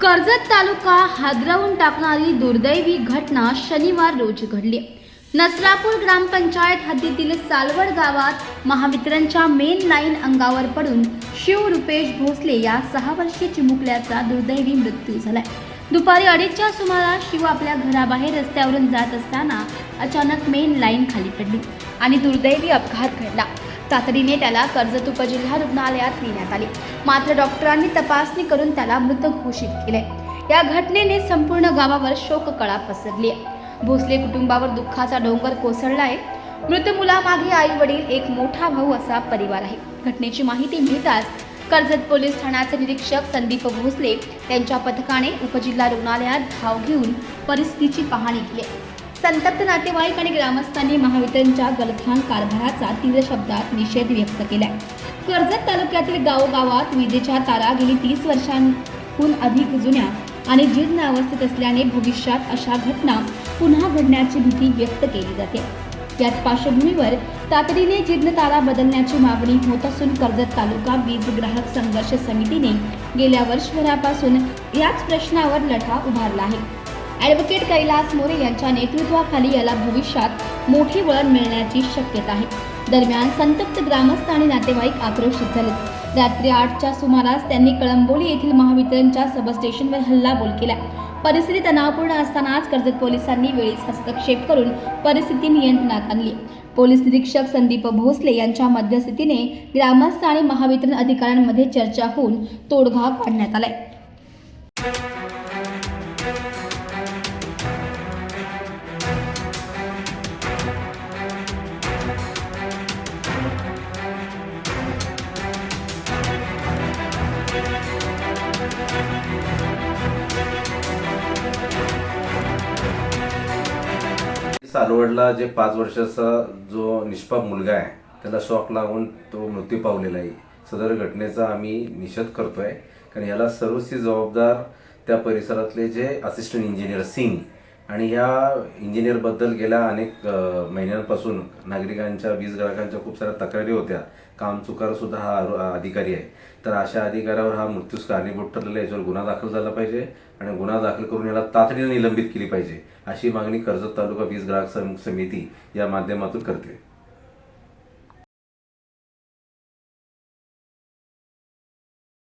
कर्जत तालुका हादरवून टाकणारी दुर्दैवी घटना शनिवार रोजी घडली. नसरापूर ग्रामपंचायत हद्दीतील सालवड गावात महावितरणच्या मेन लाईन अंगावर पडून शिव रुपेश भोसले या सहा वर्षीय चिमुकल्याचा दुर्दैवी मृत्यू झालाय. दुपारी अडीचच्या सुमारास शिव आपल्या घराबाहेर रस्त्यावरून जात असताना अचानक मेन लाईन खाली पडली आणि दुर्दैवी अपघात घडला. तातडीने त्याला कर्जत उपजिल्हा रुग्णालयात नेण्यात आले. मात्र डॉक्टरांनी तपासणी करून त्याला मृत घोषित केले या घटनेने संपूर्ण गावावर शोककळा पसरली आहे भोसले कुटुंबावर दुःखाचा डोंगर कोसळला आहे मृत मुलामागे आई वडील एक मोठा भाऊ असा परिवार आहे. घटनेची माहिती मिळताच कर्जत पोलीस ठाण्याचे निरीक्षक संदीप भोसले त्यांच्या पथकाने उपजिल्हा रुग्णालयात धाव घेऊन परिस्थितीची पाहणी केली संतप्त नातेवाईक आणि ग्रामस्थांनी महावितरणच्या गलथान कारभाराचा तीव्र शब्दात निषेध व्यक्त केलाय. कर्जत तालुक्यातील गावोगावात विजेच्या तारा गेली तीस वर्षांहून अधिक जुन्या आणि जीर्ण अवस्थेत असल्याने भविष्यात अशा घटना पुन्हा घडण्याची भीती व्यक्त केली जाते. याच पार्श्वभूमीवर तातडीने जीर्ण तारा बदलण्याची मागणी होत असून कर्जत तालुका वीज ग्राहक संघर्ष समितीने गेल्या वर्षभरापासून याच प्रश्नावर लढा उभारला आहे. ॲडव्होकेट कैलास मोरे यांच्या नेतृत्वाखाली याला भविष्यात मोठी वळण मिळण्याची शक्यता आहे. दरम्यान संतप्त ग्रामस्थ आणि नातेवाईक आक्रोशित झाले. रात्री आठच्या सुमारास त्यांनी कळंबोली येथील महावितरणच्या सबस्टेशनवर हल्लाबोल केला. परिस्थिती तणावपूर्ण असतानाच कर्जत पोलिसांनी वेळीच हस्तक्षेप करून परिस्थिती नियंत्रणात आणली. पोलीस निरीक्षक संदीप भोसले यांच्या मध्यस्थीने ग्रामस्थ आणि महावितरण अधिकाऱ्यांमध्ये चर्चा होऊन तोडगा काढण्यात आलाय. सालवडला जे पाच वर्षाचा जो निष्पाप मुलगा आहे त्याला शॉक लागून तो मृत्यू पावलेला आहे. सदर घटनेचा आम्ही निषेध करतोय. कारण याला सर्वस्वी जबाबदार त्या परिसरातले जे असिस्टंट इंजिनियर सिंग आणि ह्या इंजिनियरबद्दल गेल्या अनेक महिन्यांपासून नागरिकांच्या वीज ग्राहकांच्या खूप साऱ्या तक्रारी होत्या. कामचुकार सुद्धा हा अधिकारी आहे. तर अशा अधिकाऱ्यावर हा मृत्यूस कारणीभूत ठरलेला याच्यावर गुन्हा दाखल झाला पाहिजे आणि गुन्हा दाखल करून याला तातडीने निलंबित केली पाहिजे. अशी मागणी कर्जत तालुका वीज ग्राहक समिती या माध्यमातून करते.